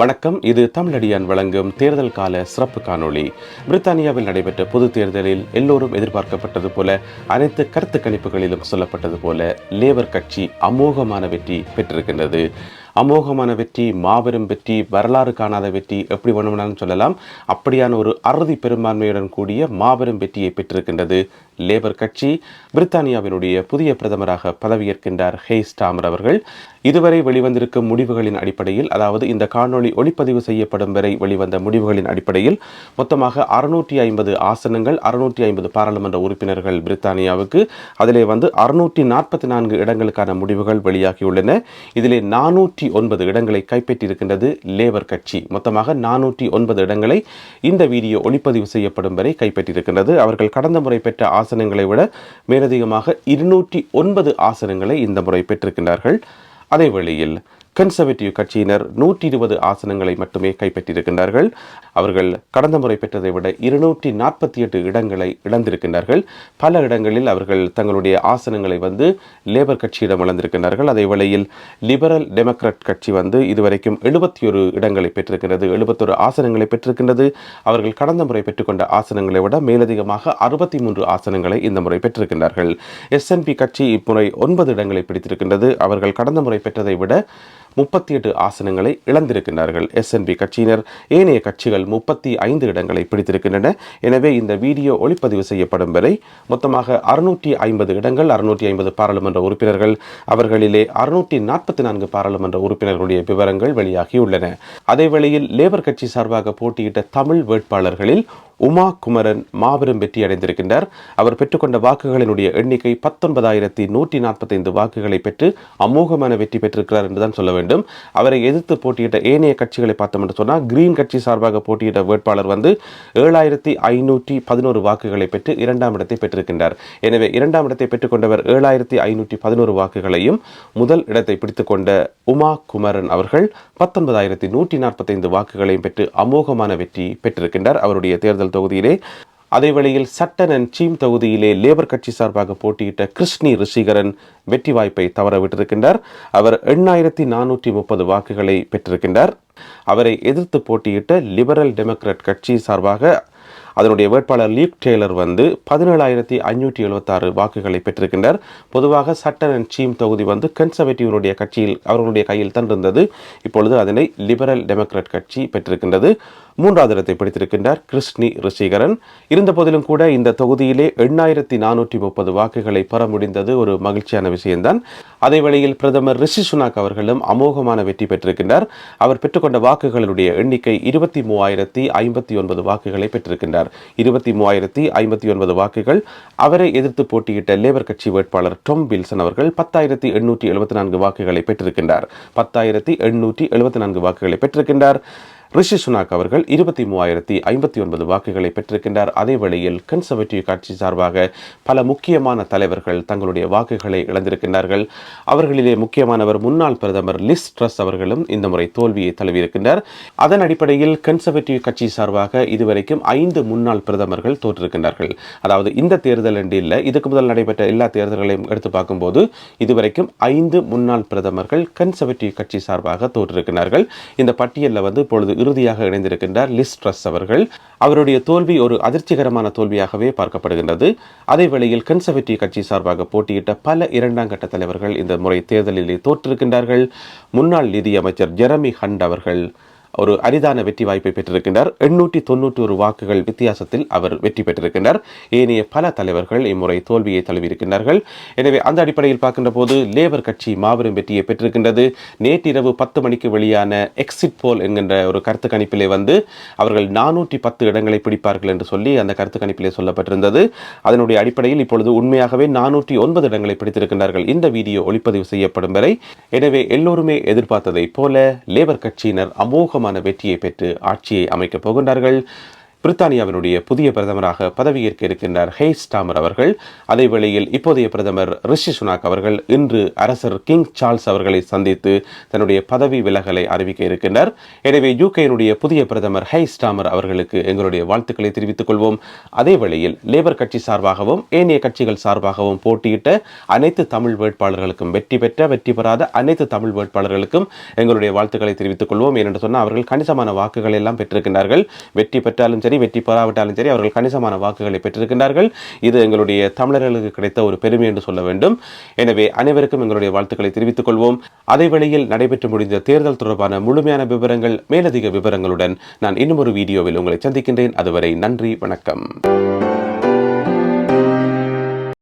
வணக்கம். இது தமிழடியான் வழங்கும் தேர்தல் கால சிறப்பு காணொளி. பிரித்தானியாவில் நடைபெற்ற பொது தேர்தலில் எல்லோரும் எதிர்பார்க்கப்பட்டது போல அனைத்து கருத்து கணிப்புகளிலும் சொல்லப்பட்டது போல லேபர் கட்சி அமோகமான வெற்றி பெற்றிருக்கின்றது. அமோகமான வெற்றி மாபெரும் வெற்றி வரலாறு காணாத வெற்றி எப்படி வேணும்னாலும் சொல்லலாம். அப்படியான ஒரு அறுதி பெரும்பான்மையுடன் கூடிய மாபெரும் வெற்றியை பெற்றிருக்கின்றது லேபர் கட்சி. பிரித்தானியாவினுடைய புதிய பிரதமராக பதவியேற்கின்றார் ஹேஸ் டாமர் அவர்கள். இதுவரை வெளிவந்திருக்கும் முடிவுகளின் அடிப்படையில் அதாவது இந்த காணொளி ஒளிப்பதிவு செய்யப்படும் வரை வெளிவந்த முடிவுகளின் அடிப்படையில் மொத்தமாக அறுநூற்றி ஐம்பது ஆசனங்கள் அறுநூற்றி ஐம்பது பாராளுமன்ற உறுப்பினர்கள் பிரித்தானியாவுக்கு அதிலே வந்து அறுநூற்றி நாற்பத்தி நான்கு இடங்களுக்கான முடிவுகள் வெளியாகியுள்ளன. இதிலே நானூற்றி ஒன்பது இடங்களை கைப்பற்றியிருக்கின்றது லேபர் கட்சி. மொத்தமாக நானூற்றி ஒன்பது இடங்களை இந்த வீடியோ ஒளிப்பதிவு செய்யப்படும் வரை கைப்பற்றியிருக்கின்றது. அவர்கள் கடந்த முறை பெற்ற ஆசனங்களை விட மேலதிகமாக இருநூற்றி ஒன்பது ஆசனங்களை இந்த முறை பெற்றிருக்கின்றார்கள். அதே வேளையில் கன்சர்வேட்டிவ் கட்சியினர் நூற்றி இருபது ஆசனங்களை மட்டுமே கைப்பற்றியிருக்கின்றார்கள். அவர்கள் கடந்த முறை பெற்றதை விட இருநூற்றி நாற்பத்தி எட்டு இடங்களை இழந்திருக்கின்றார்கள். பல இடங்களில் அவர்கள் தங்களுடைய ஆசனங்களை வந்து லேபர் கட்சியிடம் இழந்திருக்கின்றார்கள் அதே வேளையில் லிபரல் டெமோக்ராட் கட்சி வந்து இதுவரைக்கும் எழுபத்தி ஒரு இடங்களை பெற்றிருக்கின்றது எழுபத்தொரு ஆசனங்களை பெற்றிருக்கின்றது. அவர்கள் கடந்த முறை பெற்றுக்கொண்ட ஆசனங்களை விட மேலதிகமாக அறுபத்தி மூன்று ஆசனங்களை இந்த முறை பெற்றிருக்கின்றார்கள். எஸ்என்பி கட்சி இம்முறை ஒன்பது இடங்களை பிடித்திருக்கின்றது. அவர்கள் கடந்த முறை பெற்றதை விட முப்பத்தி எட்டு ஆசனங்களை இழந்திருக்கின்றார்கள். எஸ்என்பி கட்சியினர் ஏனைய கட்சிகள் முப்பத்தி ஐந்து இடங்களை பிடித்திருக்கின்றன. எனவே இந்த வீடியோ ஒளிப்பதிவு செய்யப்படும் வரை மொத்தமாக அறுநூற்றி ஐம்பது இடங்கள் அறுநூற்றி ஐம்பது பாராளுமன்ற உறுப்பினர்கள் அவர்களிலே அறுநூற்றி நாற்பத்தி நான்கு பாராளுமன்ற உறுப்பினர்களுடைய விவரங்கள் வெளியாகியுள்ளன. அதேவேளையில் லேபர் கட்சி சார்பாக போட்டியிட்ட தமிழ் வேட்பாளர்களில் உமா குமரன் மாபெரும் வெற்றி அடைந்திருக்கின்றார். அவர் பெற்றுக்கொண்ட வாக்குகளினுடைய எண்ணிக்கை பத்தொன்பதாயிரத்தி நூற்றி நாற்பத்தைந்து வாக்குகளை பெற்று அமோகமான வெற்றி பெற்றிருக்கிறார் என்றுதான் சொல்ல வேண்டும். அவரை எதிர்த்து போட்டியிட்ட ஏனைய கட்சிகளை பார்த்தோம் என்று சொன்னால் கிரீன் கட்சி சார்பாக போட்டியிட்ட வேட்பாளர் வந்து ஏழாயிரத்தி ஐநூற்றி பதினோரு வாக்குகளை பெற்று இரண்டாம் இடத்தை பெற்றிருக்கின்றார். எனவே இரண்டாம் இடத்தை பெற்றுக்கொண்டவர் ஏழாயிரத்தி ஐநூற்றி பதினோரு வாக்குகளையும் முதல் இடத்தை பிடித்துக்கொண்ட உமா குமரன் அவர்கள் பத்தொன்பதாயிரத்தி நூற்றி நாற்பத்தைந்து வாக்குகளையும் பெற்று அமோகமான வெற்றி பெற்றிருக்கின்றார். அவருடைய தேர்தல் தொகுதியிலே அதேவேளையில் சட்டன் அண்ட் சீம் தொகுதியிலே லேபர் கட்சி சார்பாக போட்டியிட்ட கிருஷ்ணி ரிஷிகரன் வெற்றி வாய்ப்பை தவறவிட்டிருக்கின்றார். அவர் எண்ணாயிரத்தி நானூற்றி முப்பது வாக்குகளை பெற்றிருக்கின்றார். அவரை எதிர்த்து போட்டியிட்ட லிபரல் டெமோக்ராட் கட்சி சார்பாக அதனுடைய வேட்பாளர் லீக் டெய்லர் வந்து பதினேழாயிரத்தி ஐநூற்றி எழுபத்தாறு வாக்குகளை பெற்றிருக்கின்றார். பொதுவாக சட்டன் அண்ட் சீம் தொகுதி வந்து கன்சர்வேட்டிவனுடைய கட்சியில் அவர்களுடைய கையில் தான் இருந்தது இப்பொழுது அதனை லிபரல் டெமோக்ராட் கட்சி பெற்றிருக்கின்றது. மூன்றாவது இடத்தை பிடித்திருக்கின்றார் கிருஷ்ணி ரிஷிகரன். இருந்த போதிலும் கூட இந்த தொகுதியிலே எண்ணாயிரத்தி நானூற்றி முப்பது வாக்குகளை பெற முடிந்தது ஒரு மகிழ்ச்சியான விஷயம்தான். அதே வேளையில் பிரதமர் ரிஷி சுனாக் அவர்களும் அமோகமான வெற்றி பெற்றிருக்கின்றார். அவர் பெற்றுக்கொண்ட வாக்குகளுடைய எண்ணிக்கை இருபத்தி மூவாயிரத்தி ஐம்பத்தி ஒன்பது வாக்குகளை பெற்றிருக்கின்றார். இருபத்தி மூவாயிரத்தி ஐம்பத்தி ஒன்பது வாக்குகள். அவரை எதிர்த்து போட்டியிட்ட லேபர் கட்சி வேட்பாளர் டொம் வில்சன் அவர்கள் பத்தாயிரத்தி எண்ணூற்றி எழுபத்தி நான்கு வாக்குகளை பெற்றிருக்கின்றார். பத்தாயிரத்தி எண்ணூற்றி எழுபத்தி நான்கு வாக்குகளை பெற்றிருக்கின்றார். ரிஷி சுனாக் அவர்கள் இருபத்தி மூவாயிரத்தி ஐம்பத்தி ஒன்பது வாக்குகளை பெற்றிருக்கின்றார். அதே வேளையில் கன்சர்வேட்டிவ் கட்சி சார்பாக பல முக்கியமான தலைவர்கள் தங்களுடைய வாக்குகளை இழந்திருக்கின்றார்கள். அவர்களிலே முக்கியமானவர் முன்னாள் பிரதமர் லிஸ் ட்ரஸ் அவர்களும் இந்த முறை தோல்வியை தழுவியிருக்கின்றார். அதன் அடிப்படையில் கன்சர்வேட்டிவ் கட்சி சார்பாக இதுவரைக்கும் ஐந்து முன்னாள் பிரதமர்கள் தோற்றிருக்கின்றார்கள். அதாவது இந்த தேர்தல் என்று இல்லை இதுக்கு முதல் நடைபெற்ற எல்லா தேர்தல்களையும் எடுத்து பார்க்கும்போது இதுவரைக்கும் ஐந்து முன்னாள் பிரதமர்கள் கன்சர்வேட்டிவ் கட்சி சார்பாக தோற்றிருக்கிறார்கள் இந்த பட்டியலில் வந்து இப்பொழுது இறுதியாக இணைந்திருக்கின்றார் லிஸ் ட்ரஸ் அவர்கள். அவருடைய தோல்வி ஒரு அதிர்ச்சிகரமான தோல்வியாகவே பார்க்கப்படுகின்றது. அதே வேளையில் கன்சர்வேட்டிவ் கட்சி சார்பாக போட்டியிட்ட பல இரண்டாம் கட்ட தலைவர்கள் இந்த முறை தேர்தலில் தோற்றிருக்கின்றார்கள். முன்னாள் நிதியமைச்சர் ஜெரமி ஹண்ட் அவர்கள் ஒரு அரிதான வெற்றி வாய்ப்பை பெற்றிருக்கின்றார். எண்ணூற்றி தொண்ணூற்றி ஒரு வாக்குகள் வித்தியாசத்தில் அவர் வெற்றி பெற்றிருக்கின்றார். ஏனைய பல தலைவர்கள் இம்முறை தோல்வியை தழுவியிருக்கின்றார்கள். எனவே அந்த அடிப்படையில் பார்க்கின்ற போது லேபர் கட்சி மாபெரும் வெற்றியை பெற்றிருக்கின்றது. நேற்றிரவு பத்து மணிக்கு வெளியான எக்ஸிட் போல் என்கின்ற ஒரு கருத்து கணிப்பிலே வந்து அவர்கள் நானூற்றி பத்து இடங்களை பிடிப்பார்கள் என்று சொல்லி அந்த கருத்து கணிப்பிலே சொல்லப்பட்டிருந்தது. அதனுடைய அடிப்படையில் இப்பொழுது உண்மையாகவே நானூற்றி ஒன்பது இடங்களை பிடித்திருக்கின்றார்கள். இந்த வீடியோ ஒளிப்பதிவு செய்யப்படும் வரை எனவே எல்லோருமே எதிர்பார்த்ததைப் போல லேபர் கட்சியினர் அமோகமான வெற்றியை பெற்று ஆட்சியை அமைக்கப் போகின்றார்கள். பிரித்தானியாவினுடைய புதிய பிரதமராக பதவியேற்க இருக்கின்றார் ஹெய்ஸ் டாமர் அவர்கள். அதே வேளையில் இப்போதைய பிரதமர் ரிஷி சுனாக் அவர்கள் இன்று அரசர் கிங் சார்ல்ஸ் அவர்களை சந்தித்து தன்னுடைய பதவி விலகலை அறிவிக்க இருக்கின்றார். எனவே யூகேனுடைய புதிய பிரதமர் ஹெய்ஸ் டாமர் அவர்களுக்கு எங்களுடைய வாழ்த்துக்களை தெரிவித்துக் கொள்வோம். அதே வேளையில் லேபர் கட்சி சார்பாகவும் ஏனைய கட்சிகள் சார்பாகவும் போட்டியிட்ட அனைத்து தமிழ் வேட்பாளர்களுக்கும் வெற்றி பெற்ற வெற்றி பெறாத அனைத்து தமிழ் வேட்பாளர்களுக்கும் எங்களுடைய வாழ்த்துக்களை தெரிவித்துக் கொள்வோம். ஏனென்று சொன்னால் அவர்கள் கணிசமான வாக்குகள் எல்லாம் பெற்றிருக்கின்றார்கள். வெற்றி பெற்றாலும் சரி வெற்றி பெறாவிட்டாலும் சரி அவர்கள் கணிசமான வாக்குகளை பெற்றிருக்கின்றார்கள். இது எங்களுடைய தமிழர்களுக்கு கிடைத்த ஒரு பெருமை என்று சொல்ல வேண்டும். எனவே அனைவருக்கும் எங்களுடைய வாழ்த்துக்களை தெரிவித்துக் கொள்வோம். அதே வேளையில் நடைபெற்று முடிந்த தேர்தல் தொடர்பான முழுமையான விவரங்கள் மேலதிக விவரங்களுடன் நான் இன்னும் ஒரு வீடியோவில் உங்களை சந்திக்கின்றேன். அதுவரை நன்றி வணக்கம்.